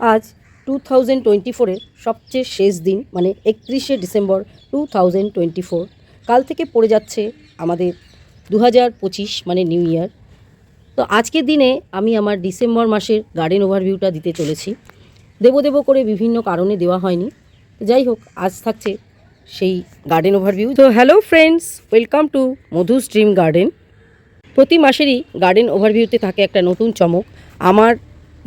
আজ two thousand twenty ফোরের সবচেয়ে শেষ দিন মানে একত্রিশে December two thousand twenty four কাল থেকে পড়ে যাচ্ছে আমাদের দু হাজার পঁচিশ মানে নিউ ইয়ার। তো আজকের দিনে আমি আমার ডিসেম্বর মাসের গার্ডেন ওভারভিউটা দিতে চলেছি। দেবো দেবো করে বিভিন্ন কারণে দেওয়া হয়নি। যাই হোক, আজ থাকছে সেই গার্ডেন ওভারভিউ। তো hello friends, welcome to Madhu stream garden. প্রতি মাসেরই গার্ডেন ওভারভিউতে থাকে একটা নতুন চমক। আমার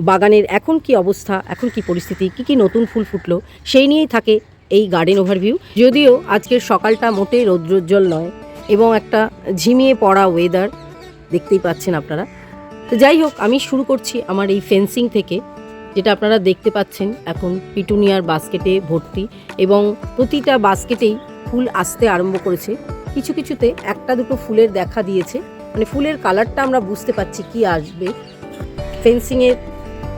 বাগানের এখন কি অবস্থা, এখন কি পরিস্থিতি, কি কি নতুন ফুল ফুটলো, সেই নিয়েই থাকে এই গার্ডেন ওভারভিউ যদিও আজকের সকালটা মোটেই রৌদ্রোজ্জ্বল নয় এবং একটা ঝিমিয়ে পড়া ওয়েদার দেখতেই পাচ্ছেন আপনারা। তো যাই হোক, আমি শুরু করছি আমার এই ফেন্সিং থেকে, যেটা আপনারা দেখতে পাচ্ছেন এখন পিটুনিয়ার বাস্কেটে ভর্তি এবং প্রতিটা বাস্কেটেই ফুল আসতে আরম্ভ করেছে। কিছু কিছুতে একটা দুটো ফুলের দেখা দিয়েছে। মানে ফুলের কালারটা আমরা বুঝতে পারছি কি আসবে। ফেন্সিংয়ের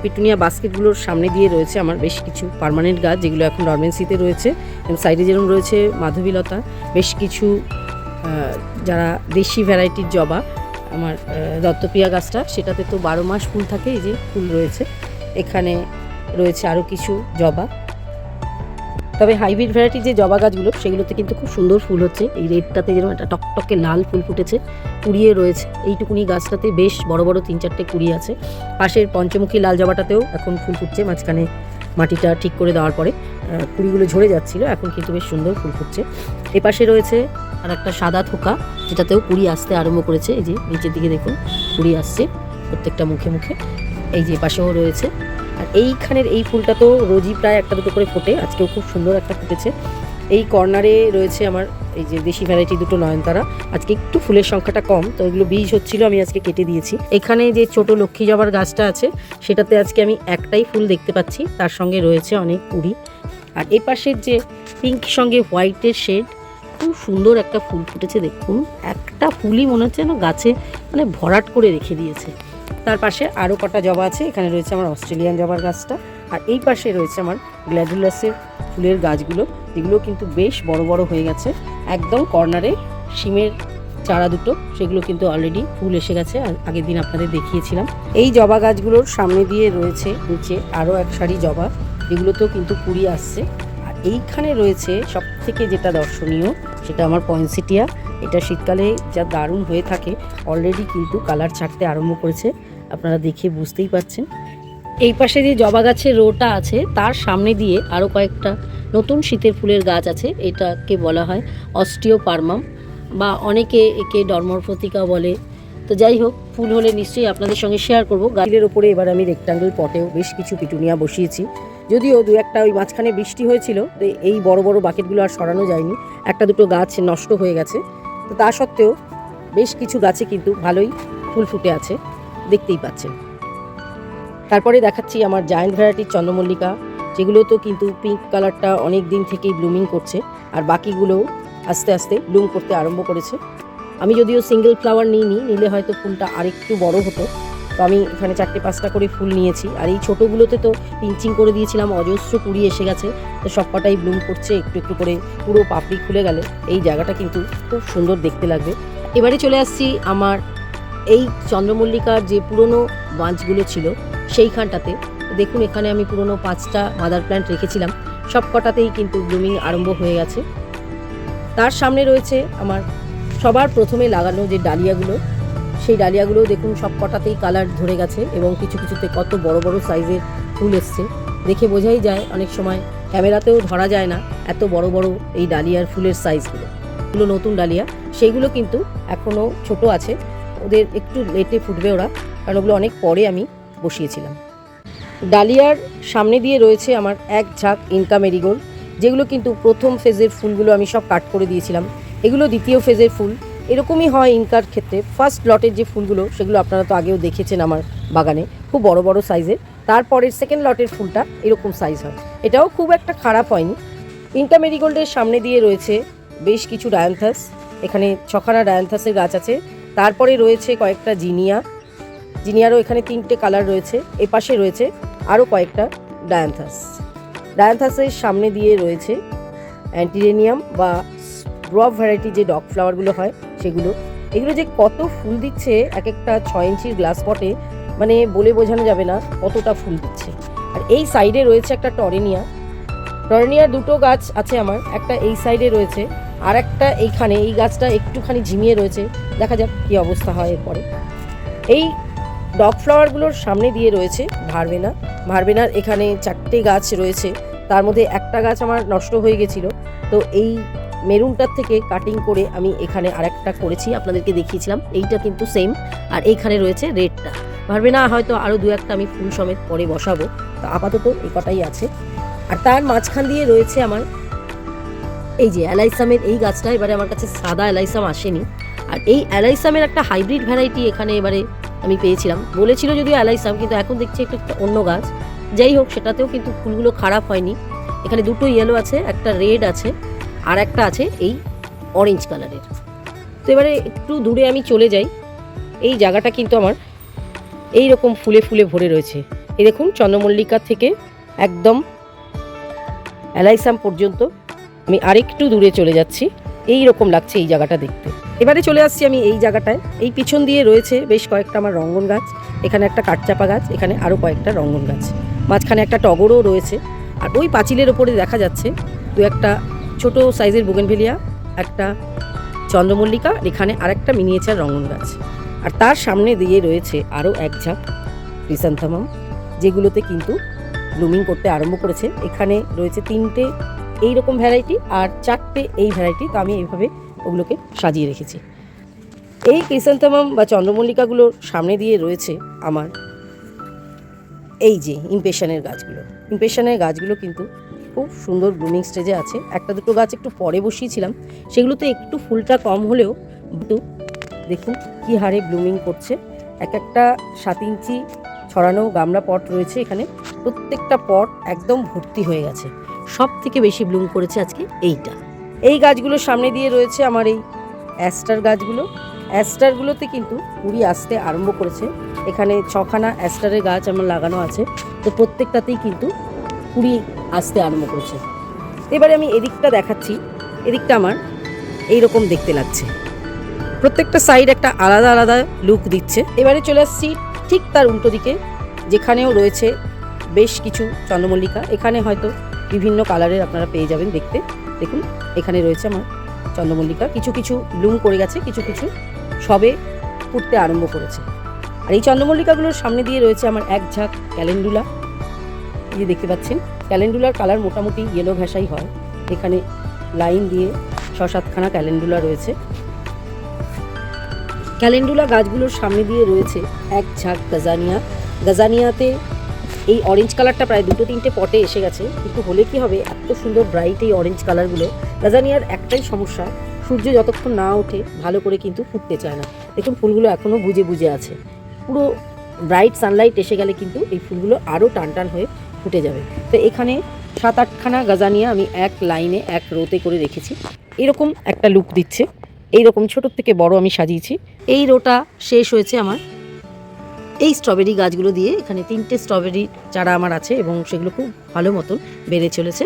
পিটুনিয়া বাস্কেটগুলোর সামনে দিয়ে রয়েছে আমার বেশ কিছু পারমানেন্ট গাছ, যেগুলো এখন ডরমেন্সিতে রয়েছে। এবং সাইডে যেরকম রয়েছে মাধবীলতা, বেশ কিছু যারা দেশি ভ্যারাইটির জবা, আমার দত্তপ্রিয়া গাছটা, সেটাতে তো বারো মাস ফুল থাকে, এই যে ফুল রয়েছে। এখানে রয়েছে আরও কিছু জবা। তবে হাইব্রিড ভ্যারাইটির যে জবা গাছগুলো, সেগুলোতে কিন্তু খুব সুন্দর ফুল হচ্ছে। এই রেডটাতে যেরকম একটা টকটকে লাল ফুল ফুটেছে, কুড়িয়ে রয়েছে। এইটুকুনি গাছটাতে বেশ বড় বড় তিন চারটে কুড়ি আছে। পাশের পঞ্চমুখী লাল জবাটাতেও এখন ফুল ফুটছে, মাঝখানে মাটিটা ঠিক করে দেওয়ার পরে কুড়িগুলো ঝরে যাচ্ছিল, এখন কিন্তু বেশ সুন্দর ফুল ফুটছে। এ পাশে রয়েছে আর একটা সাদা থোকা, যেটাতেও কুড়ি আসতে আরম্ভ করেছে। এই যে নিচের দিকে দেখুন, কুড়ি আসছে প্রত্যেকটা মুখে মুখে। এই যে পাশেও রয়েছে আর এইখানের এই ফুলটা তো রোজই প্রায় একটা দুটো করে ফোটে। আজকেও খুব সুন্দর একটা ফুটেছে। এই কর্নারে রয়েছে আমার এই যে দেশি ভ্যারাইটি দুটো নয়নতারা। আজকে একটু ফুলের সংখ্যাটা কম, তো এগুলো বীজ হচ্ছিল, আমি আজকে কেটে দিয়েছি। এখানে যে ছোট লক্ষ্মী জবার গাছটা আছে, সেটাতে আজকে আমি একটাই ফুল দেখতে পাচ্ছি। তার সঙ্গে রয়েছে অনেক কুড়ি। আর এই পাশের যে পিঙ্ক সঙ্গে হোয়াইটের শেড, খুব সুন্দর একটা ফুল ফুটেছে, দেখুন। একটা ফুলই মনে হচ্ছে যেন গাছে মানে ভরাট করে রেখে দিয়েছে। তার পাশে আরও কটা জবা আছে। এখানে রয়েছে আমার অস্ট্রেলিয়ান জবার গাছটা। আর এই পাশে রয়েছে আমার গ্ল্যাডুলাসের ফুলের গাছগুলো। যেগুলো কিন্তু বেশ বড় বড় হয়ে গেছে। একদম কর্নারে শিমের চারা দুটো। সেগুলো কিন্তু অলরেডি ফুল এসে গেছে। আর আগের দিন আপনাদের দেখিয়েছিলাম। এই জবা গাছগুলোর সামনে দিয়ে রয়েছে নিচে আরও এক সারি জবা। যেগুলোতেও কিন্তু কুড়ি আসছে। আর এইখানে রয়েছে সব থেকে যেটা দর্শনীয়, সেটা আমার পয়েন্সিটিয়া এটা শীতকালে যা দারুণ হয়ে থাকে অলরেডি কিন্তু কালার ছাড়তে আরম্ভ করেছে। আপনারা দেখে বুঝতেই পাচ্ছেন এই পাশে যে জবা গাছের রোটা আছে, তার সামনে দিয়ে আরও কয়েকটা নতুন শীতের ফুলের গাছ আছে, এটাকে বলা হয় অস্টিওপারমাম বা অনেকে একে ডর্মরফতিকা বলে। তো যাই হোক, ফুল হলে নিশ্চয়ই আপনাদের সঙ্গে শেয়ার করব। গাছের ওপরে এবার আমি রেক্টাঙ্গেল পটেও বেশ কিছু পিটুনিয়া বসিয়েছি। যদিও দু একটা ওই মাঝখানে বৃষ্টি হয়েছিল, তো এই বড় বড় বাকেটগুলো আর সরানো যায়নি। একটা দুটো গাছ নষ্ট হয়ে গেছে। তো তা সত্ত্বেও বেশ কিছু গাছে কিন্তু ভালোই ফুল ফুটে আছে। দেখতেই পাচ্ছেন। তারপরে দেখাচ্ছি আমার জায়েন্ট ভ্যারাইটির চন্দ্রমল্লিকা, যেগুলো তো কিন্তু পিঙ্ক কালারটা অনেক দিন থেকেই ব্লুমিং করছে, আর বাকিগুলোও আস্তে আস্তে ব্লুম করতে আরম্ভ করেছে। আমি যদিও সিঙ্গেল ফ্লাওয়ার নিই নিইনি, নিলে হয়তো ফুলটা আরেকটু বড় হতো। তো আমি এখানে চারটে পাঁচটা করে ফুল নিয়েছি, আর এই ছোটোগুলোতে তো পিঞ্চিং করে দিয়েছিলাম, অজস্র কুড়ি এসে গেছে, তো সবকটাই ব্লুম করছে, একটু একটু করে পুরো পাপড়ি খুলে গেলে। এই জায়গাটা কিন্তু খুব সুন্দর দেখতে লাগবে। এবারে চলে আসছি আমার এই চন্দ্রমল্লিকার যে পুরনো বাঁচগুলো ছিল, সেইখানটাতে, দেখুন এখানে আমি পুরনো পাঁচটা মাদার প্ল্যান্ট রেখেছিলাম সব কটাতেই কিন্তু ব্লুমিং আরম্ভ হয়ে গেছে। তার সামনে রয়েছে আমার সবার প্রথমে লাগানো যে ডালিয়াগুলো, সেই ডালিয়াগুলো দেখুন সব কটাতেই কালার ধরে গেছে এবং কিছু কিছুতে কত বড় বড় সাইজের ফুল এসছে। দেখে বোঝাই যায়, অনেক সময় ক্যামেরাতেও ধরা যায় না এত বড় বড় এই ডালিয়ার ফুলের সাইজগুলো এগুলো নতুন ডালিয়া সেইগুলো কিন্তু এখনও ছোট আছে। ওদের একটু লেটে ফুটবে ওরা, কারণ ওগুলো অনেক পরে আমি বসিয়েছিলাম। ডালিয়ার সামনে দিয়ে রয়েছে আমার এক ঝাঁক ইনকা মেরিগোল্ড যেগুলো কিন্তু প্রথম ফেজের ফুলগুলো আমি সব কাট করে দিয়েছিলাম। এগুলো দ্বিতীয় ফেজের ফুল। এরকমই হয় ইনকার ক্ষেত্রে। ফার্স্ট লটের যে ফুলগুলো, সেগুলো আপনারা তো আগেও দেখেছেন আমার বাগানে। খুব বড় বড় সাইজের তারপরের সেকেন্ড লটের ফুলটা এরকম সাইজ হয়। এটাও খুব একটা খারাপ হয়নি। ইনকা মেরিগোল্ডের সামনে দিয়ে রয়েছে বেশ কিছু ডায়ান্থাস। এখানে ছখানা ডায়ান্থাসের গাছ আছে। তারপরে রয়েছে কয়েকটা জিনিয়া। জিনিয়ারও এখানে তিনটে কালার রয়েছে এ পাশে রয়েছে আরও কয়েকটা ডায়ান্থাস। ডায়ান্থাসের সামনে দিয়ে রয়েছে অ্যান্টিরেনিয়াম বা ড্রপ ভ্যারাইটি যে ডগ ফ্লাওয়ারগুলো হয় সেগুলো। এগুলো যে কত ফুল দিচ্ছে এক একটা ছয় ইঞ্চির গ্লাস পটে মানে বলে বোঝানো যাবে না কতটা ফুল দিচ্ছে। আর এই সাইডে রয়েছে একটা টরেনিয়া। টরেনিয়ার দুটো গাছ আছে আমার, একটা এই সাইডে রয়েছে আর একটা এইখানে, এই গাছটা একটুখানি ঝিমিয়ে রয়েছে। দেখা যাক কী অবস্থা হয় এরপরে। এই ডগ ফ্লাওয়ারগুলোর সামনে দিয়ে রয়েছে ভারবেনা। ভারবেনার এখানে চারটে গাছ রয়েছে। তার মধ্যে একটা গাছ আমার নষ্ট হয়ে গেছিল। তো এই মেরুনটার থেকে কাটিং করে আমি এখানে আরেকটা করেছি, আপনাদেরকে দেখিয়েছিলাম। এইটা কিন্তু সেম। আর এইখানে রয়েছে রেডটা। ভারবেনা হয়তো আরও দু একটা আমি ফুল সমেত পরে বসাবো। তো আপাতত এই কটাই আছে। আর তার মাঝখান দিয়ে রয়েছে আমার এই যে অ্যালাইসামের এই গাছটা এবারে আমার কাছে সাদা অ্যালাইসাম আসেনি। আর এই অ্যালাইসামের একটা হাইব্রিড ভ্যারাইটি এখানে এবারে আমি পেয়েছিলাম। বলেছিল যদিও অ্যালাইসাম, কিন্তু এখন দেখছি একটু অন্য গাছ। যাই হোক, সেটাতেও কিন্তু ফুলগুলো খারাপ হয়নি। এখানে দুটো ইয়েলো আছে, একটা রেড আছে, আর একটা আছে এই অরেঞ্জ কালারের তো এবারে একটু দূরে আমি চলে যাই। এই জায়গাটা কিন্তু আমার এই রকম ফুলে ফুলে ভরে রয়েছে। এই দেখুন, চন্দ্রমল্লিকা থেকে একদম অ্যালাইসাম পর্যন্ত আমি আরেকটু দূরে চলে যাচ্ছি। এই রকম লাগছে এই জায়গাটা দেখতে। এবারে চলে আসছি আমি এই জায়গাটায়। এই পিছন দিয়ে রয়েছে বেশ কয়েকটা আমার রঙ্গন গাছ। এখানে একটা কাঠচাপা গাছ, এখানে আরও কয়েকটা রঙ্গন গাছ। মাঝখানে একটা টগরও রয়েছে। আর ওই পাঁচিলের ওপরে দেখা যাচ্ছে দু একটা ছোট সাইজের বুগেনভেলিয়া একটা চন্দ্রমল্লিকা, আর এখানে আরেকটা মিনিয়েচার রঙ্গন গাছ। আর তার সামনে দিয়ে রয়েছে আরও এক ঝাঁক ক্রিসান্থামাম যেগুলোতে কিন্তু ব্লুমিং করতে আরম্ভ করেছে। এখানে রয়েছে তিনটে এই রকম ভ্যারাইটি আর চারটে এই ভ্যারাইটি তো আমি এইভাবে ওগুলোকে সাজিয়ে রেখেছি। এই ক্রিসান্থামাম বা চন্দ্রমল্লিকাগুলোর সামনে দিয়ে রয়েছে আমার এই যে ইমপেশনের গাছগুলো। ইমপেশনের গাছগুলো কিন্তু খুব সুন্দর ব্লুমিং স্টেজে আছে। একটা দুটো গাছ একটু পরে বসিয়েছিলাম, সেগুলোতে একটু ফুলটা কম হলেও কিন্তু দেখুন কি হারে ব্লুমিং করছে। এক একটা সাত ইঞ্চি ছড়ানো গামলা পট রয়েছে এখানে, প্রত্যেকটা পট একদম ভর্তি হয়ে গেছে। সব থেকে বেশি ব্লুম করেছে আজকে এইটা। এই গাছগুলোর সামনে দিয়ে রয়েছে আমার এই অ্যাস্টার গাছগুলো। অ্যাস্টারগুলোতে কিন্তু কুড়ি আসতে আরম্ভ করেছে। এখানে ছখানা অ্যাস্টারের গাছ আমার লাগানো আছে। তো প্রত্যেকটাতেই কিন্তু কুড়ি আসতে আরম্ভ করেছে। এবারে আমি এদিকটা দেখাচ্ছি। এদিকটা আমার এই রকম দেখতে লাগছে। প্রত্যেকটা সাইড একটা আলাদা আলাদা লুক দিচ্ছে। এবারে চলে আসছি ঠিক তার উল্টো দিকে, যেখানেও রয়েছে বেশ কিছু চন্দ্রমল্লিকা। এখানে হয়তো বিভিন্ন কালারের আপনারা পেয়ে যাবেন দেখতে। দেখুন, এখানে রয়েছে আমার চন্দ্রমল্লিকা। কিছু কিছু ব্লুম করে গেছে, কিছু কিছু সবে ফুটতে আরম্ভ করেছে। আর এই চন্দ্রমল্লিকাগুলোর সামনে দিয়ে রয়েছে আমার এক ঝাঁক ক্যালেন্ডুলা। এই যে দেখতে পাচ্ছেন, ক্যালেন্ডুলার কালার মোটামুটি ইয়েলো ঘাসাই হয়। এখানে লাইন দিয়ে ছ সাতখানা ক্যালেন্ডুলা রয়েছে। ক্যালেন্ডুলা গাছগুলোর সামনে দিয়ে রয়েছে এক ঝাঁক গাজানিয়া। গাজানিয়াতে এই অরেঞ্জ কালারটা প্রায় দুটো তিনটে পটে এসে গেছে। কিন্তু হলে কি হবে? এত সুন্দর ব্রাইট এই অরেঞ্জ কালারগুলো গাজানিয়ার একটাই সমস্যা, সূর্য যতক্ষণ না ওঠে, ভালো করে কিন্তু ফুটতে চায় না। দেখুন, ফুলগুলো এখনও বুঝে বুঝে আছে। পুরো ব্রাইট সানলাইট এসে গেলে কিন্তু এই ফুলগুলো আরও টান টান হয়ে ফুটে যাবে। তো এখানে সাত আটখানা গাজানিয়া আমি এক লাইনে এক রোতে করে রেখেছি। এরকম একটা লুক দিচ্ছে। এইরকম ছোটোর থেকে বড় আমি সাজিয়েছি। এই রোটা শেষ হয়েছে আমার এই স্ট্রবেরি গাছগুলো দিয়ে এখানে তিনটে স্ট্রবেরি চারা আমার আছে এবং সেগুলো খুব ভালো মতন বেড়ে চলেছে।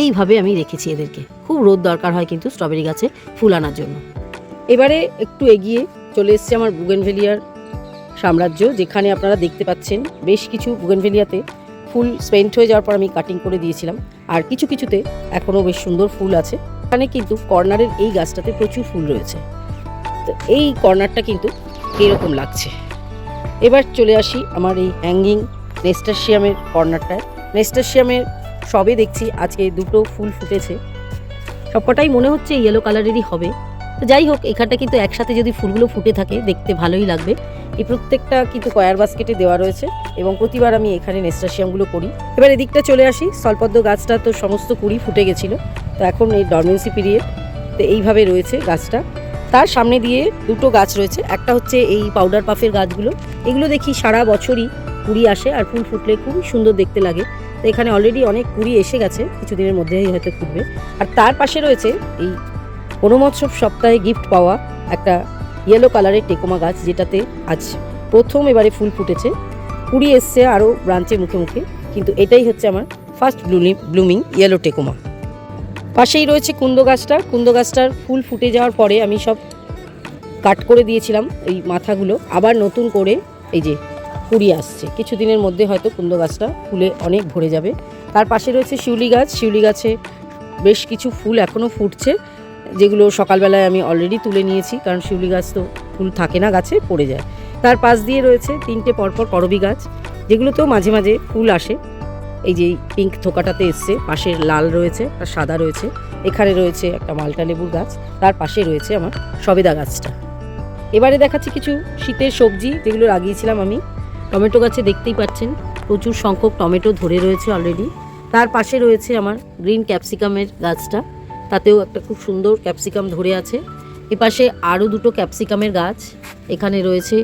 এইভাবে আমি রেখেছি এদেরকে। খুব রোদ দরকার হয় কিন্তু স্ট্রবেরি গাছে ফুল আনার জন্য। এবারে একটু এগিয়ে চলে এসছে আমার বুগেনভেলিয়ার সাম্রাজ্য, যেখানে আপনারা দেখতে পাচ্ছেন বেশ কিছু বুগেনভেলিয়াতে ফুল স্পেন্ট হয়ে যাওয়ার পর আমি কাটিং করে দিয়েছিলাম। আর কিছু কিছুতে এখনও বেশ সুন্দর ফুল আছে। এখানে কিন্তু কর্নারের এই গাছটাতে প্রচুর ফুল রয়েছে। তো এই কর্নারটা কিন্তু এরকম লাগছে? এবার চলে আসি আমার এই হ্যাঙ্গিং নেস্টাশিয়ামের কর্নারটায়। নেস্টাশিয়ামের সবে দেখছি আজকে দুটো ফুল ফুটেছে। সবকটাই মনে হচ্ছে ইয়েলো কালারেরই হবে। তো যাই হোক, এখানটা কিন্তু একসাথে যদি ফুলগুলো ফুটে থাকে, দেখতে ভালোই লাগবে। এই প্রত্যেকটা কিন্তু কয়ার বাস্কেটে দেওয়া রয়েছে এবং প্রতিবার আমি এখানে নেস্টাশিয়ামগুলো করি। এবার এদিকটা চলে আসি। স্থলপদ্ম গাছটা তো সমস্ত কুড়ি ফুটে গেছিল। তো এখন এই ডরমেন্সি পিরিয়ড তো এইভাবে রয়েছে গাছটা। তার সামনে দিয়ে দুটো গাছ রয়েছে। একটা হচ্ছে এই পাউডার পাফের গাছগুলো। এগুলো দেখি সারা বছরই কুড়ি আসে আর ফুল ফুটলে খুবই সুন্দর দেখতে লাগে। তো এখানে অলরেডি অনেক কুড়ি এসে গেছে, কিছুদিনের মধ্যেই হয়তো ফুটবে। আর তার পাশে রয়েছে এই বনমোৎসব সপ্তাহে গিফট পাওয়া একটা ইয়েলো কালারের টেকোমা গাছ, যেটাতে আজ প্রথম এবারে ফুল ফুটেছে। কুড়ি এসছে আরও ব্রাঞ্চে মুখে মুখে, কিন্তু এটাই হচ্ছে আমার ফার্স্ট ব্লুমিং ইয়েলো টেকোমা। পাশেই রয়েছে কুন্দ গাছটা। কুন্দ গাছটার ফুল ফুটে যাওয়ার পরে আমি সব কাট করে দিয়েছিলাম এই মাথাগুলো। আবার নতুন করে এই যে কুড়ি আসছে। কিছুদিনের মধ্যে হয়তো কুন্দ গাছটা ফুলে অনেক ভরে যাবে। তার পাশে রয়েছে শিউলি গাছ। শিউলি গাছে বেশ কিছু ফুল এখনও ফুটছে, যেগুলো সকালবেলায় আমি অলরেডি তুলে নিয়েছি, কারণ শিউলি গাছ তো ফুল থাকে না, গাছে পড়ে যায়। তার পাশ দিয়ে রয়েছে তিনটে পরপর করবি গাছ, যেগুলোতেও মাঝে মাঝে ফুল আসে। এই যে পিঙ্ক থোকাটাতে এসছে, পাশে লাল রয়েছে আর সাদা রয়েছে। এখানে রয়েছে একটা মালটা লেবুর গাছ, তার পাশে রয়েছে আমার সবেদা গাছটা। এবারে দেখাচ্ছি কিছু শীতের সবজি, যেগুলো লাগিয়েছিলাম আমি। টমেটো গাছে দেখতেই পাচ্ছেন, প্রচুর সংখ্যক টমেটো ধরে রয়েছে অলরেডি তার পাশে রয়েছে আমার গ্রিন ক্যাপসিকামের গাছটা, তাতেও একটা খুব সুন্দর ক্যাপসিকাম ধরে আছে। এপাশে আরও দুটো ক্যাপসিকামের গাছ, এখানে রয়েছে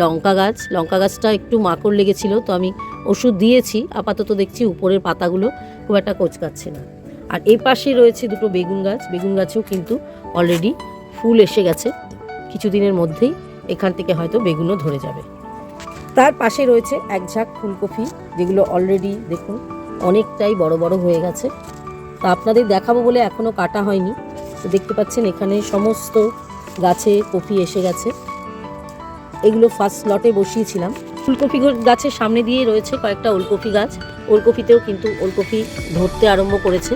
লঙ্কা গাছ। লঙ্কা গাছটা একটু মাকড় লেগেছিল, তো আমি ওষুধ দিয়েছি, আপাতত দেখছি উপরের পাতাগুলো খুব একটা কোচকাচ্ছে না। আর এই পাশে রয়েছে দুটো বেগুন গাছ, বেগুন গাছেও কিন্তু অলরেডি ফুল এসে গেছে। কিছুদিনের মধ্যেই এখান থেকে হয়তো বেগুনও ধরে যাবে। তার পাশে রয়েছে এক ঝাঁক ফুলকপি, যেগুলো অলরেডি দেখুন অনেকটাই বড় বড় হয়ে গেছে। তো আপনাদের দেখাবো বলে এখনও কাটা হয়নি। তো দেখতে পাচ্ছেন এখানে সমস্ত গাছে কপি এসে গেছে। এগুলো ফার্স্ট লটে বসিয়েছিলাম। ফুলকপি গাছের সামনে দিয়ে রয়েছে কয়েকটা ওলকপি গাছ। ওলকপিতেও কিন্তু ওলকপি ধরতে আরম্ভ করেছে।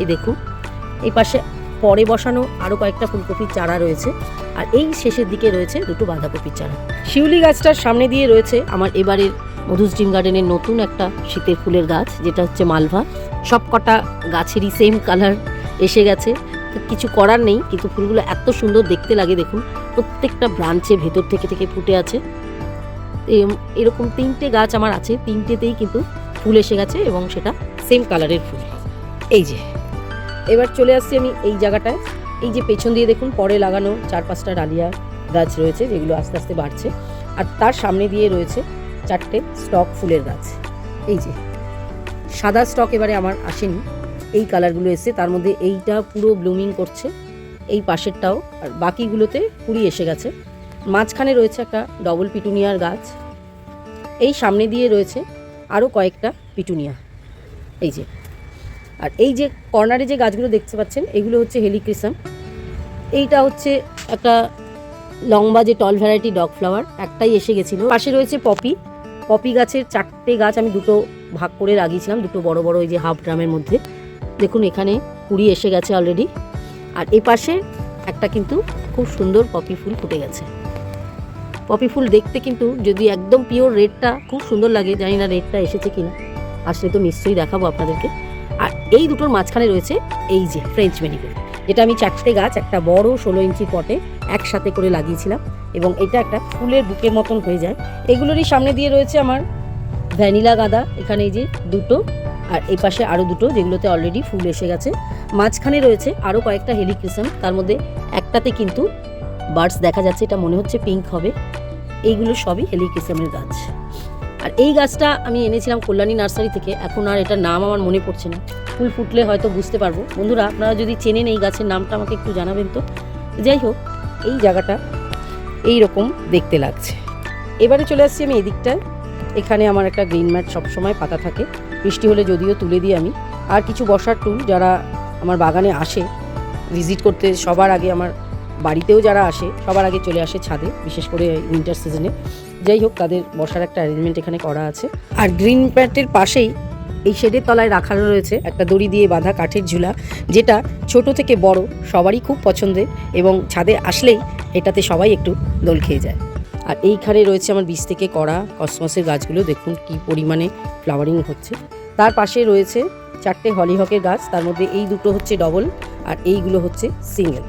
এই দেখুন, এই পাশে পরে বসানো আরও কয়েকটা ফুলকপির চারা রয়েছে। আর এই শেষের দিকে রয়েছে দুটো বাঁধাকপির চারা। শিউলি গাছটার সামনে দিয়ে রয়েছে আমার এবারের মধুস গার্ডেনের নতুন একটা শীতের ফুলের গাছ, যেটা হচ্ছে মালভা। সব কটা গাছেরই সেম কালার এসে গেছে। কিছু করার নেই, কিন্তু ফুলগুলো এত সুন্দর দেখতে লাগে, দেখুন, প্রত্যেকটা ব্রাঞ্চে ভেতর থেকে থেকে ফুটে আছে। এরকম তিনটে গাছ আমার আছে, তিনটেতেই কিন্তু ফুল এসে গেছে এবং সেটা সেম কালারের ফুল। এই যে, এবার চলে আসছি আমি এই জায়গাটায়। এই যে পেছন দিয়ে দেখুন, পরে লাগানো চার পাঁচটা ডালিয়া গাছ রয়েছে, যেগুলো আস্তে আস্তে বাড়ছে। আর তার সামনে দিয়ে রয়েছে চারটে স্টক ফুলের গাছ। এই যে, সাদা স্টক এবারে আমার আসেনি। এই কালারগুলো এসে তার মধ্যে এইটা পুরো ব্লুমিং করছে। এই পাশেরটাও, আর বাকিগুলোতে কুড়ি এসে গেছে। মাঝখানে রয়েছে একটা ডবল পিটুনিয়ার গাছ। এই সামনে দিয়ে রয়েছে আরও কয়েকটা পিটুনিয়া। এই যে। আর এই যে কর্নারে যে গাছগুলো দেখতে পাচ্ছেন, এগুলো হচ্ছে হেলিক্রিসাম। এইটা হচ্ছে একটা লম্বা যে টল ভ্যারাইটি ডগ ফ্লাওয়ার একটাই এসে গেছিল। পাশে রয়েছে পপি। পপি গাছের চারটে গাছ আমি দুটো ভাগ করে লাগিয়েছিলাম, দুটো বড় বড় ওই যে হাফ ড্রামের মধ্যে। দেখুন, এখানে কুড়ি এসে গেছে অলরেডি আর এই পাশে একটা কিন্তু খুব সুন্দর পপি ফুল ফুটে গেছে। পপি ফুল দেখতে কিন্তু যদি একদম পিওর রেডটা খুব সুন্দর লাগে, জানি না রেডটা এসেছে কিনা। আসলে তো নিশ্চয়ই দেখাবো আপনাদেরকে। আর এই দুটোর মাঝখানে রয়েছে এই যে ফ্রেঞ্চ মেরিগোল্ড যেটা আমি চারটে গাছ, একটা বড় ষোলো ইঞ্চি পটে একসাথে করে লাগিয়েছিলাম এবং এটা একটা ফুলের বুকের মতন হয়ে যায়। এগুলোরই সামনে দিয়ে রয়েছে আমার ভ্যানিলা গাঁদা, এখানে এই যে দুটো আর এই পাশে আরও দুটো যেগুলোতে অলরেডি ফুল এসে গেছে। মাঝখানে রয়েছে আরও কয়েকটা হেলিক্রিসাম, তার মধ্যে একটাতে কিন্তু বার্ডস দেখা যাচ্ছে, এটা মনে হচ্ছে পিঙ্ক হবে। এইগুলো সবই হেলিক্রিসামের গাছ। আর এই গাছটা আমি এনেছিলাম কল্যাণী নার্সারি থেকে, এখন আর এটার নাম আমার মনে পড়ছে না। ফুল ফুটলে হয়তো বুঝতে পারব। বন্ধুরা, আপনারা যদি চেনেন এই গাছের নামটা, আমাকে একটু জানাবেন তো। যাই হোক, এই জায়গাটা এই রকম দেখতে লাগছে। এবারে চলে আসছি আমি এদিকটায়। এখানে আমার একটা গ্রিন ম্যাট সবসময় পাতা থাকে। বৃষ্টি হলে যদিও তুলে দিই আমি। আর কিছু বসার টুল যারা আমার বাগানে আসে, ভিজিট করতে সবার আগে আমার বাড়িতেও যারা আসে, সবার আগে চলে আসে ছাদে, বিশেষ করে উইন্টার সিজনে যাই হোক, তাদের বসার একটা অ্যারেঞ্জমেন্ট এখানে করা আছে। আর গ্রিন প্যাটের পাশেই এই শেডের তলায় রাখানো রয়েছে একটা দড়ি দিয়ে বাঁধা কাঠের ঝুলা, যেটা ছোট থেকে বড়, সবারই খুব পছন্দের এবং ছাদে আসলেই এটাতে সবাই একটু দোল খেয়ে যায়। আর এইখানে রয়েছে আমার বীজ থেকে করা কসমসের গাছগুলো, দেখুন কি পরিমাণে ফ্লাওয়ারিং হচ্ছে। তার পাশে রয়েছে চারটে হলিহকের গাছ, তার মধ্যে এই দুটো হচ্ছে ডবল আর এইগুলো হচ্ছে সিঙ্গেল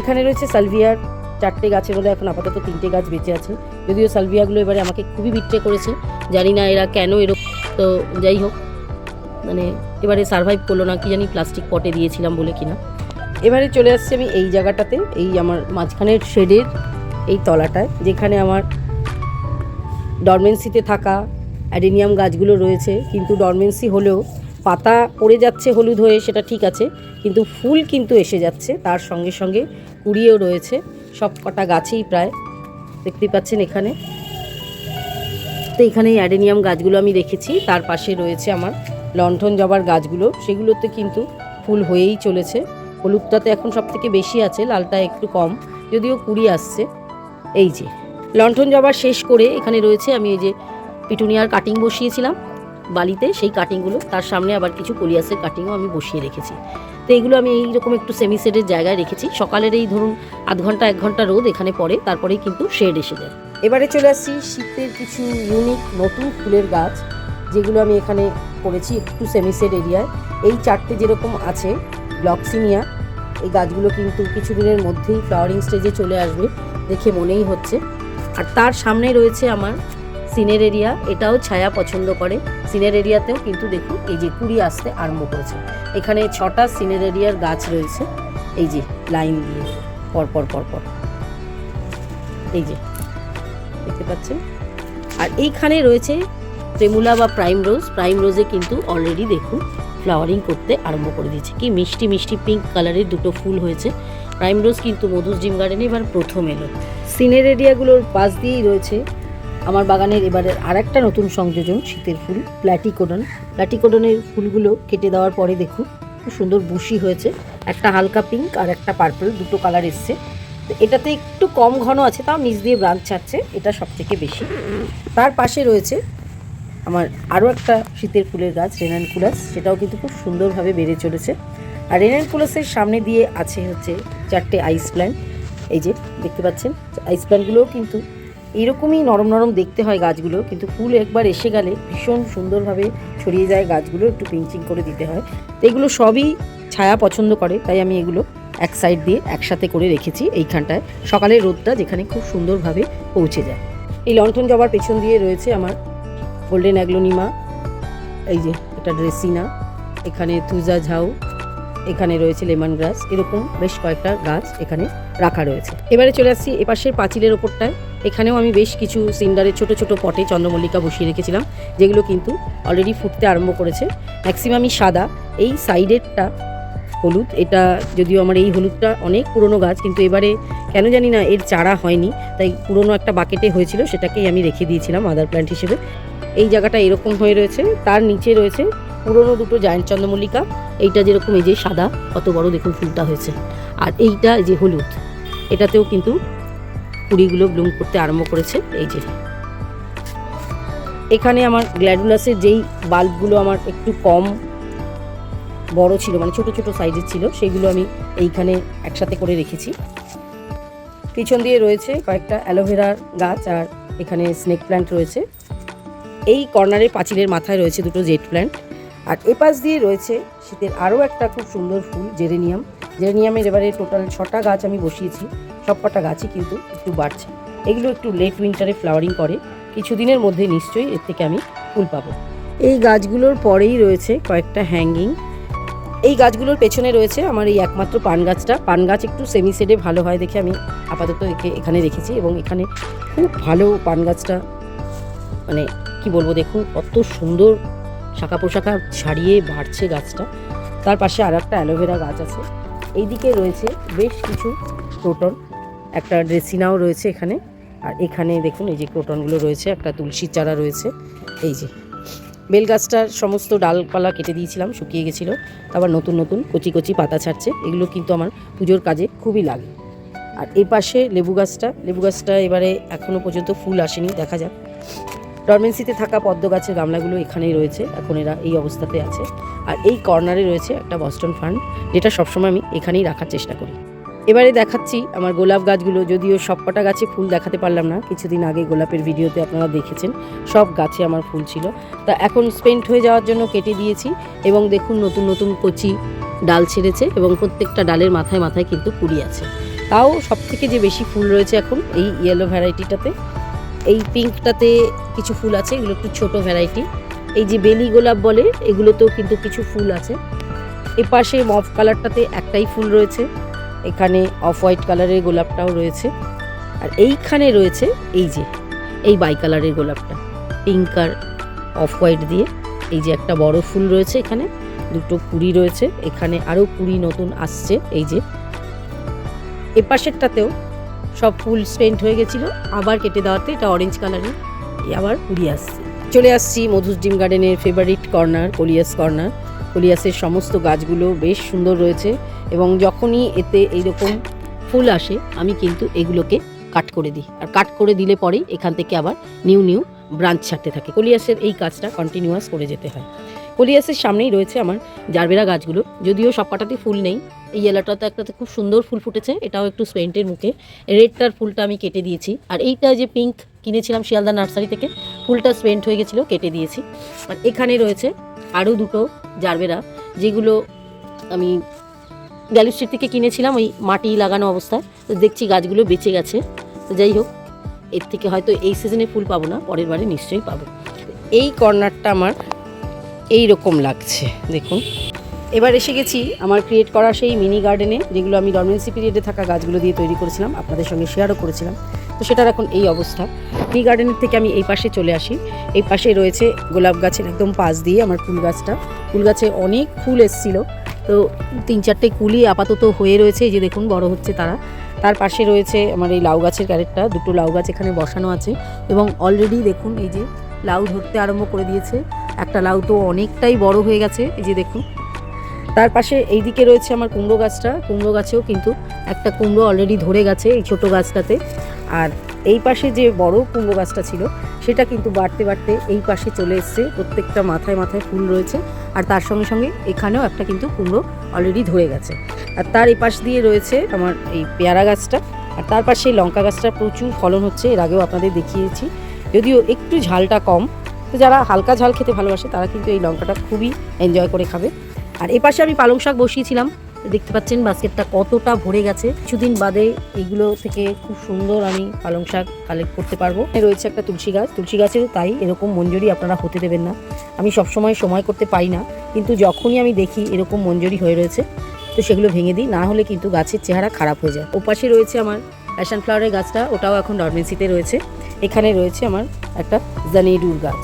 এখানে রয়েছে সালভিয়ার চারটে গাছের মধ্যে এখন আপাতত তিনটে গাছ বেঁচে আছে। যদিও সালভিয়াগুলো এবারে আমাকে খুবই বিট্রে করেছে, জানি না এরা কেন এরকম তো যাই হোক মানে এবারে সারভাইভ করল না, কি জানি প্লাস্টিক পটে দিয়েছিলাম বলে কিনা। এবারে চলে আসছি আমি এই জায়গাটাতে, এই আমার মাঝখানের শেডের এই তলাটায়, যেখানে আমার ডরমেন্সিতে থাকা অ্যাডেনিয়াম গাছগুলো রয়েছে। কিন্তু ডরমেন্সি হলেও পাতা পড়ে যাচ্ছে হলুদ হয়ে, সেটা ঠিক আছে, কিন্তু ফুল কিন্তু এসে যাচ্ছে, তার সঙ্গে সঙ্গে কুড়িয়েও রয়েছে, সব কটা গাছেই প্রায় দেখতে পাচ্ছেন এখানে। তো এখানে অ্যাডেনিয়াম গাছগুলো আমি রেখেছি তার পাশে রয়েছে আমার লণ্ঠন জবার গাছগুলো, সেগুলোতে কিন্তু ফুল হয়েই চলেছে হলুদটাতে এখন সব থেকে বেশি আছে, লালটা একটু কম, যদিও কুড়ি আসছে, এই যে, লণ্ঠন জবার শেষ করে এখানে রয়েছে, আমি এই যে পিটুনিয়ার কাটিং বসিয়েছিলাম বালিতে, সেই কাটিংগুলো তার সামনে আবার কিছু কলিয়াসের কাটিংও আমি বসিয়ে রেখেছি। তো এইগুলো আমি এইরকম একটু সেমি শেডের জায়গায় রেখেছি। সকালের এই ধরুন আধ ঘণ্টা, এক ঘণ্টা রোদ এখানে পড়ে, তারপরেই কিন্তু শেড এসে যায়। এবারে চলে আসছি শীতের কিছু ইউনিক নতুন ফুলের গাছ, যেগুলো আমি এখানে করেছি একটু সেমি শেড এরিয়ায় এই চারটে যেরকম আছে ব্লকসিনিয়া এই গাছগুলো কিন্তু কিছুদিনের মধ্যেই ফ্লাওয়ারিং স্টেজে চলে আসবে, দেখে মনেই হচ্ছে। আর তার সামনে রয়েছে আমার সিনের এরিয়া, এটাও ছায়া পছন্দ করে। সিনের এরিয়াতেও কিন্তু দেখুন, এই যে কুড়ি আসতে আরম্ভ করেছে। এখানে ছটা সিনের এরিয়ার গাছ রয়েছে। এই যে লাইন দিয়ে পরপর পরপর এই যে, দেখতে পাচ্ছেন? আর এইখানে রয়েছে প্রেমুলা বা প্রাইম রোজ। প্রাইম রোজে কিন্তু অলরেডি দেখুন ফ্লাওয়ারিং করতে আরম্ভ করে দিয়েছে। কি মিষ্টি মিষ্টি পিঙ্ক কালারের দুটো ফুল হয়েছে। প্রাইম রোজ কিন্তু মধুস জিম গার্ডেনে এবার প্রথম এলো। সিনের এরিয়াগুলোর পাশ দিয়েই রয়েছে আমার বাগানের এবারের আর একটা নতুন সংযোজন, শীতের ফুল, প্ল্যাটিকোডন। প্ল্যাটিকোডনের ফুলগুলো কেটে দেওয়ার পরে দেখুন, খুব সুন্দর বুশি হয়েছে। একটা হালকা পিঙ্ক আর একটা পার্পল, দুটো কালার এসছে। তো এটাতে একটু কম ঘন আছে, তাও নিচ দিয়ে ব্রাঞ্চ ছাড়ছে, এটা সব থেকে বেশি। তার পাশে রয়েছে আমার আরও একটা শীতের ফুলের গাছ, রেনানকুলাস, সেটাও কিন্তু খুব সুন্দরভাবে বেড়ে চলেছে। আর রেনানকুলাসের সামনে দিয়ে আছে হচ্ছে চারটে আইস প্ল্যান্ট। এই যে, দেখতে পাচ্ছেন, আইস প্ল্যান্টগুলোও কিন্তু এরকমই নরম নরম দেখতে হয় গাছগুলো, কিন্তু ফুল একবার এসে গেলে ভীষণ সুন্দরভাবে ছড়িয়ে যায় গাছগুলো, একটু পিঞ্চিং করে দিতে হয়। তো এগুলো সবই ছায়া পছন্দ করে, তাই আমি এগুলো এক সাইড দিয়ে একসাথে করে রেখেছি এইখানটায়। সকালের রোদটা যেখানে খুব সুন্দরভাবে পৌঁছে যায়। এই লন্ঠন জবার পেছন দিয়ে রয়েছে আমার গোল্ডেন অ্যাগ্লোনিমা, এই যে এটা ড্রেসিনা, এখানে তুজা ঝাউ, এখানে রয়েছে লেমন গ্রাস এরকম বেশ কয়েকটা গাছ এখানে রাখা রয়েছে। এবারে চলে আসছি এপাশের পাঁচিলের ওপরটায়। এখানেও আমি বেশ কিছু সিন্ডারের ছোট ছোট পটে চন্দ্রমল্লিকা বসিয়ে রেখেছিলাম, যেগুলো কিন্তু অলরেডি ফুটতে আরম্ভ করেছে। ম্যাক্সিমামই সাদা, এই সাইডেরটা হলুদ, এটা যদিও আমার এই হলুদটা অনেক পুরনো গাছ, কিন্তু এবারে কেন জানি না এর চারা হয়নি, তাই পুরনো একটা বাকেটে হয়েছিল, সেটাকেই আমি রেখে দিয়েছিলাম আদার প্ল্যান্ট হিসেবে। এই জায়গাটা এরকম হয়ে রয়েছে, তার নিচে রয়েছে পুরনো দুটো জায়েন্ট চন্দ্রমল্লিকা, এইটা যেরকম এই যে সাদা, কত বড় দেখুন ফুলটা হয়েছে। আর এইটা যে হলুদ, এটাতেও কিন্তু কুড়িগুলো ব্লুম করতে আরম্ভ করেছে, এই যে। এখানে আমার গ্ল্যাডুলাসের যেই বাল্বগুলো আমার একটু কম বড় ছিল মানে ছোট ছোট সাইজের ছিল, সেগুলো আমি এইখানে একসাথে করে রেখেছি। পিছন দিয়ে রয়েছে কয়েকটা অ্যালোভেরার গাছ আর এখানে স্নেক প্ল্যান্ট রয়েছে। এই কর্নারের পাঁচিলের মাথায় রয়েছে দুটো জেট প্ল্যান্ট। আর এপাশ দিয়ে রয়েছে শীতের আরও একটা খুব সুন্দর ফুল, জেরেনিয়াম। জেরেনিয়ামের এবারে টোটাল ছটা গাছ আমি বসিয়েছি। সব কটা গাছই কিন্তু একটু বাড়ছে। এগুলো একটু লেট উইন্টারে ফ্লাওয়ারিং করে। কিছুদিনের মধ্যে নিশ্চয়ই এর থেকে আমি ফুল পাবো। এই গাছগুলোর পরেই রয়েছে কয়েকটা হ্যাঙ্গিং এই গাছগুলোর পেছনে রয়েছে আমার এই একমাত্র পান গাছটা। পান গাছ একটু সেমি সেডে ভালো হয় দেখে আমি আপাতত একে এখানে রেখেছি এবং এখানে খুব ভালো পান গাছটা মানে কি বলব দেখুন, কত সুন্দর শাখা পোশাখা ছাড়িয়ে বাড়ছে গাছটা। তার পাশে আর একটা অ্যালোভেরা গাছ আছে। এইদিকে রয়েছে বেশ কিছু ক্রোটন একটা ড্রেসিনাও রয়েছে এখানে। আর এখানে দেখুন, এই যে ক্রোটনগুলো রয়েছে, একটা তুলসীর চারা রয়েছে। এই যে বেল গাছটার সমস্ত ডালপালা কেটে দিয়েছিলাম, শুকিয়ে গেছিল। আবার নতুন নতুন কচি কচি পাতা ছাড়ছে। এগুলো কিন্তু আমার পুজোর কাজে খুবই লাগে। আর এই পাশে লেবু গাছটা লেবু গাছটা এবারে এখনও পর্যন্ত ফুল আসেনি, দেখা যাক। ডরমেন্সিতে থাকা পদ্ম গাছের গামলাগুলো এখানেই রয়েছে, এখন এরা এই অবস্থাতে আছে। আর এই কর্নারে রয়েছে একটা বস্টন ফান্ড যেটা সবসময় আমি এখানেই রাখার চেষ্টা করি। এবারে দেখাচ্ছি আমার গোলাপ গাছগুলো, যদিও সবকটা গাছে ফুল দেখাতে পারলাম না। কিছুদিন আগে গোলাপের ভিডিওতে আপনারা দেখেছেন, সব গাছে আমার ফুল ছিল। তা এখন স্পেন্ট হয়ে যাওয়ার জন্য কেটে দিয়েছি এবং দেখুন নতুন নতুন কচি ডাল ছেড়েছে এবং প্রত্যেকটা ডালের মাথায় মাথায় কিন্তু কুড়ি আছে। তাও সব থেকে যে বেশি ফুল রয়েছে এখন এই ইয়েলো ভ্যারাইটিটাতে এই পিঙ্কটাতে কিছু ফুল আছে, এগুলো একটু ছোটো ভ্যারাইটি এই যে বেলি গোলাপ বলে, এগুলোতেও কিন্তু কিছু ফুল আছে। এপাশে মফ কালারটাতে একটাই ফুল রয়েছে। এখানে অফ হোয়াইট কালারের গোলাপটাও রয়েছে। আর এইখানে রয়েছে এই যে, এই বাই কালারের গোলাপটা। পিঙ্ক আর অফ হোয়াইট দিয়ে এই যে একটা বড় ফুল রয়েছে এখানে, দুটো কুড়ি রয়েছে। এখানে আরও কুড়ি নতুন আসছে এই যে। এপাশেরটাতেও সব ফুল স্পেন্ট হয়ে গেছিল, আবার কেটে দেওয়াতে এটা অরেঞ্জ কালারের আবার কুড়ি আসছে। চলে আসছি মধুস ডিম গার্ডেনের ফেভারিট কর্নার কলিয়াস কর্নার কলিয়াসের সমস্ত গাছগুলো বেশ সুন্দর রয়েছে এবং যখনই এতে এইরকম ফুল আসে, আমি কিন্তু এগুলোকে কাট করে দিই। আর কাট করে দিলে পরেই এখান থেকে আবার নিউ নিউ ব্রাঞ্চ ছাড়তে থাকে। কলিয়াসের এই কাজটা কন্টিনিউয়াস করে যেতে হয়। কলিয়াসের সামনেই রয়েছে আমার জারবেরা গাছগুলো। যদিও সব কটাতে ফুল নেই, এই এলাটাতে একটাতে খুব সুন্দর ফুল ফুটেছে, এটাও একটু স্পেন্টের মুখে। রেডটার ফুলটা আমি কেটে দিয়েছি। আর এইটা যে পিঙ্ক কিনেছিলাম শিয়ালদা নার্সারি থেকে, ফুলটা স্পেন্ট হয়ে গেছিল, কেটে দিয়েছি। আর এখানে রয়েছে আরও দুটো জারবেরা, যেগুলো আমি গ্যালি স্ট্রিট থেকে কিনেছিলাম, ওই মাটি লাগানো অবস্থায়। তো দেখছি গাছগুলো বেঁচে গেছে। তো যাই হোক, এর থেকে হয়তো এই সিজনে ফুল পাবো না, পরের বারে নিশ্চয়ই পাবো। এই কর্নারটা আমার এই রকম লাগছে, দেখুন। এবার এসে গেছি আমার ক্রিয়েট করা সেই মিনি গার্ডেনে যেগুলো আমি ডরমেন্সি পিরিয়ডে থাকা গাছগুলো দিয়ে তৈরি করেছিলাম, আপনাদের সঙ্গে শেয়ারও করেছিলাম। তো সেটার এখন এই অবস্থা। টি গার্ডেনের থেকে আমি এই পাশে চলে আসি। এই পাশে রয়েছে গোলাপ গাছের একদম পাশ দিয়ে আমার ফুল গাছটা। ফুল গাছে অনেক ফুল এসছিল। তো তিন চারটে কুলি আপাতত হয়ে রয়েছে। এই যে দেখুন, বড় হচ্ছে তারা। তার পাশে রয়েছে আমার এই লাউ গাছের ক্যারেটটা। দুটো লাউ গাছ এখানে বসানো আছে। এবং অলরেডি দেখুন, এই যে লাউ ধরতে আরম্ভ করে দিয়েছে। একটা লাউ তো অনেকটাই বড় হয়ে গেছে। এই যে দেখুন। তার পাশে এই দিকে রয়েছে আমার কুমড়ো গাছটা। কুমড়ো গাছেও কিন্তু একটা কুমড়ো অলরেডি ধরে গেছে এই ছোটো গাছটাতে। আর এই পাশে যে বড় কুমড়ো গাছটা ছিল, সেটা কিন্তু বাড়তে বাড়তে এই পাশে চলে এসছে। প্রত্যেকটা মাথায় মাথায় ফুল রয়েছে আর তার সঙ্গে সঙ্গে এখানেও একটা কিন্তু কুমড়ো অলরেডি ধরে গেছে। আর তার এই পাশ দিয়ে রয়েছে আমার এই পেয়ারা গাছটা। আর তার পাশে লঙ্কা গাছটা প্রচুর ফলন হচ্ছে, এর আগেও আপনাদের দেখিয়েছি। যদিও একটু ঝালটা কম, তো যারা হালকা ঝাল খেতে ভালোবাসে, তারা কিন্তু এই লঙ্কাটা খুবই এনজয় করে খাবে। আর এ পাশে আমি পালং শাক বসিয়েছিলাম। দেখতে পাচ্ছেন বাস্কেটটা কতটা ভরে গেছে। কিছুদিন বাদে এগুলো থেকে খুব সুন্দর আমি পালং শাক কালেক্ট করতে পারব। রয়েছে একটা তুলসী গাছ। তুলসী গাছেরও তাই এরকম মঞ্জুরি আপনারা হতে দেবেন না। আমি সবসময় সময় করতে পারি না, কিন্তু যখনই আমি দেখি এরকম মঞ্জুরি হয়ে রয়েছে, তো সেগুলো ভেঙে দিই। না হলে কিন্তু গাছের চেহারা খারাপ হয়ে যায়। ওপাশে রয়েছে আমার প্যাশন ফ্লাওয়ারের গাছটা, ওটাও এখন ডরমেন্সিতে রয়েছে। এখানে রয়েছে আমার একটা জানেডুর গাছ।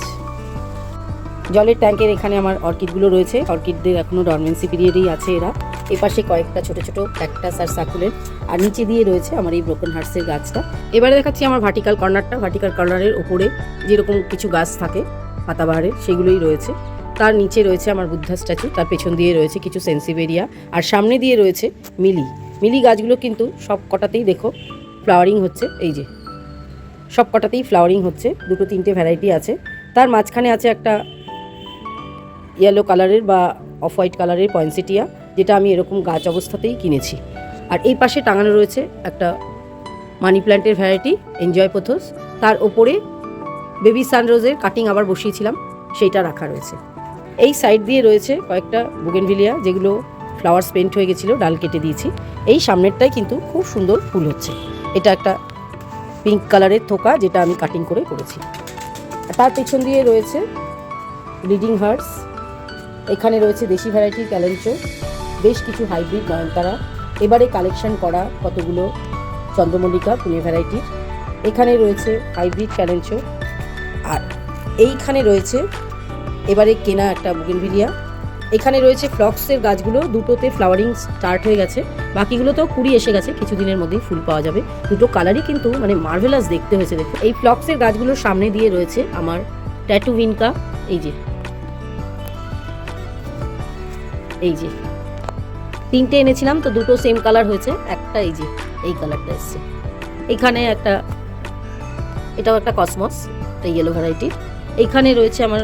জলের ট্যাঙ্কের এখানে আমার অর্কিডগুলো রয়েছে। অর্কিডদের এখনও ডরমেন্সি পিরিয়ডেই আছে এরা। এপাশে কয়েকটা ছোট ছোট ক্যাকটাস আর সাকুলের, আর নিচে দিয়ে রয়েছে আমার এই ব্রোকেন হার্টসের গাছটা। এবারে দেখাচ্ছি আমার ভার্টিক্যাল কর্নারটা ভার্টিক্যাল কর্নারের ওপরে যেরকম কিছু গাছ থাকে পাতাবাহারের সেগুলোই রয়েছে। তার নিচে রয়েছে আমার বুদ্ধা স্ট্যাচু তার পেছন দিয়ে রয়েছে কিছু সেন্সিভেরিয়া আর সামনে দিয়ে রয়েছে মিলি। মিলি গাছগুলো কিন্তু সব কটাতেই দেখো ফ্লাওয়ারিং হচ্ছে, এই যে। সব কটাতেই ফ্লাওয়ারিং হচ্ছে, দুটো তিনটে ভ্যারাইটি আছে। তার মাঝখানে আছে একটা ইয়েলো কালারের বা অফ হোয়াইট কালারের পয়েন্সিটিয়া যেটা আমি এরকম গাছ অবস্থাতেই কিনেছি। আর এই পাশে টাঙানো রয়েছে একটা মানি প্ল্যান্টের ভ্যারাইটি, এনজয় পোথোস। তার ওপরে বেবি সানরোজের কাটিং আবার বসিয়েছিলাম, সেইটা রাখা রয়েছে। এই সাইড দিয়ে রয়েছে কয়েকটা বুগেনভিলিয়া, যেগুলো ফ্লাওয়ার স্পেন্ট হয়ে গেছিল, ডাল কেটে দিয়েছি। এই সামনেরটাই কিন্তু খুব সুন্দর ফুল হচ্ছে। এটা একটা পিঙ্ক কালারের থোকা, যেটা আমি কাটিং করে করেছি। তার পেছন দিয়ে রয়েছে ব্লিডিং হার্টস এখানে রয়েছে দেশি ভ্যারাইটির ক্যালেন্সো বেশ কিছু হাইব্রিড নয়নতারা এবারে কালেকশন করা কতগুলো চন্দ্রমল্লিকা পুনে ভ্যারাইটির এখানে রয়েছে হাইব্রিড ক্যালেন্সো আর এইখানে রয়েছে এবারে কেনা একটা বুগেনভিলিয়া এখানে রয়েছে ফ্লক্সের গাছগুলো, দুটোতে ফ্লাওয়ারিং স্টার্ট হয়ে গেছে। বাকিগুলোতেও কুড়ি এসে গেছে, কিছুদিনের মধ্যেই ফুল পাওয়া যাবে। দুটো কালারই কিন্তু মানে মার্ভেলাস দেখতে হয়েছে দেখুন এই ফ্লক্সের গাছগুলোর সামনে দিয়ে রয়েছে আমার ট্যাটু উইনকা এই যে। এই যে। তিনটে এনেছিলাম, তো দুটো সেম কালার হয়েছে। একটা এই যে, এই কালারটা এসছে। এখানে একটা, এটাও একটা কসমস একটা ইয়েলো ভ্যারাইটি এইখানে রয়েছে আমার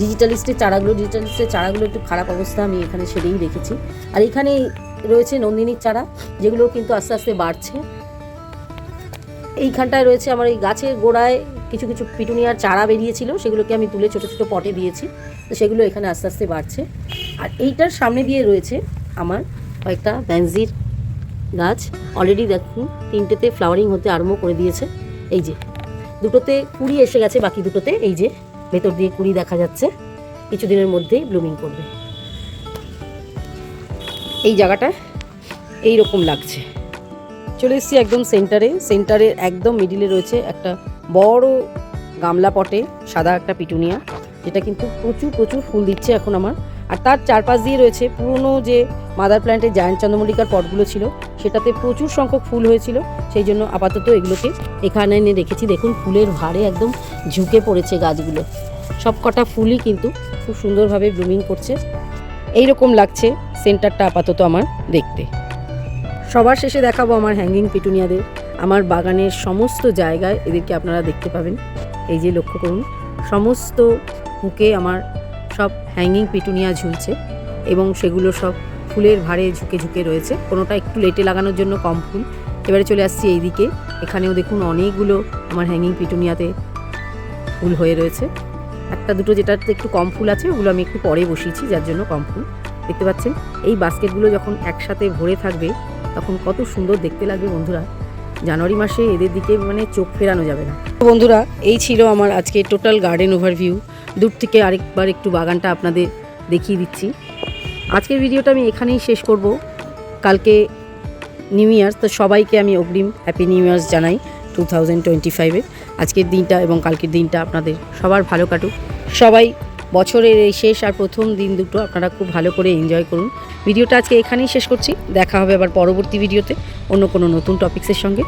ডিজিটালিস্টের চারাগুলো। ডিজিটালিস্টের চারাগুলো একটু খারাপ অবস্থা, আমি এখানে সেরেই রেখেছি। আর এখানে রয়েছে নন্দিনীর চারা, যেগুলো কিন্তু আস্তে আস্তে বাড়ছে। এইখানটায় রয়েছে আমার এই গাছের গোড়ায় কিছু কিছু পিটুনিয়ার চারা বেরিয়েছিল, সেগুলোকে আমি তুলে ছোটো ছোটো পটে দিয়েছি। তো সেগুলো এখানে আস্তে আস্তে বাড়ছে। আর এইটার সামনে দিয়ে রয়েছে আমার কয়েকটা ব্যানজির গাছ অলরেডি দেখুন, তিনটেতে ফ্লাওয়ারিং হতে আরম্ভ করে দিয়েছে। এই যে, দুটোতে কুড়ি এসে গেছে, বাকি দুটোতে এই যে, ভেতর দিয়ে কুড়ি দেখা যাচ্ছে। কিছুদিনের মধ্যেই ব্লুমিং করবে। এই জায়গাটা এই রকম লাগছে। চলে এসেছি একদম সেন্টারে সেন্টারের একদম মিডিলে রয়েছে একটা বড় গামলা পটে, সাদা একটা পিটুনিয়া। যেটা কিন্তু প্রচুর প্রচুর ফুল দিচ্ছে এখন আমার। আর তার চারপাশ দিয়ে রয়েছে পুরনো যে মাদার প্ল্যান্টের জায়ান্ট চন্দ্রমল্লিকার পটগুলো ছিল, সেটাতে প্রচুর সংখ্যক ফুল হয়েছিল। সেই জন্য আপাতত এগুলোকে এখানে এনে রেখেছি। দেখুন, ফুলের ভারে একদম ঝুঁকে পড়েছে গাছগুলো। সব কটা ফুলই কিন্তু খুব সুন্দরভাবে ব্লুমিং করছে। এই রকম লাগছে সেন্টারটা আপাতত আমার দেখতে। সবার শেষে দেখাবো আমার হ্যাঙ্গিং পিটুনিয়াদের। আমার বাগানের সমস্ত জায়গায় এদেরকে আপনারা দেখতে পাবেন। এই যে লক্ষ্য করুন, সমস্ত হুকে আমার সব হ্যাঙ্গিং পিটুনিয়া ঝুলছে এবং সেগুলো সব ফুলের ভারে ঝুঁকে ঝুঁকে রয়েছে। কোনোটা একটু লেটে লাগানোর জন্য কম ফুল। এবারে চলে আসছি এইদিকে। এখানেও দেখুন অনেকগুলো আমার হ্যাঙ্গিং পিটুনিয়াতে ফুল হয়ে রয়েছে। একটা দুটো যেটাতে একটু কম ফুল আছে, ওগুলো আমি একটু পরে বসিয়েছি, যার জন্য কম ফুল। দেখতে পাচ্ছেন? এই বাস্কেটগুলো যখন একসাথে ভরে থাকবে, তখন কত সুন্দর দেখতে লাগবে বন্ধুরা। জানুয়ারি মাসে এদের দিকে মানে চোখ ফেরানো যাবে না। বন্ধুরা, এই ছিল আমার আজকে টোটাল গার্ডেন ওভারভিউ দূর থেকে আরেকবার একটু বাগানটা আপনাদের দেখিয়ে দিচ্ছি। আজকের ভিডিওটা আমি এখানেই শেষ করব। কালকে নিউ ইয়ার্স, তো সবাইকে আমি অগ্রিম হ্যাপি নিউ ইয়ার্স জানাই টু থাউজেন্ড টোয়েন্টি ফাইভে আজকের দিনটা এবং কালকের দিনটা আপনাদের সবার ভালো কাটুক। সবাই বছরের এই শেষ আর প্রথম দিন দুটো আপনারা খুব ভালো করে এনজয় করুন। ভিডিওটা আজকে এখানেই শেষ করছি। দেখা হবে আবার পরবর্তী ভিডিওতে অন্য কোনো নতুন টপিক্সের সঙ্গে।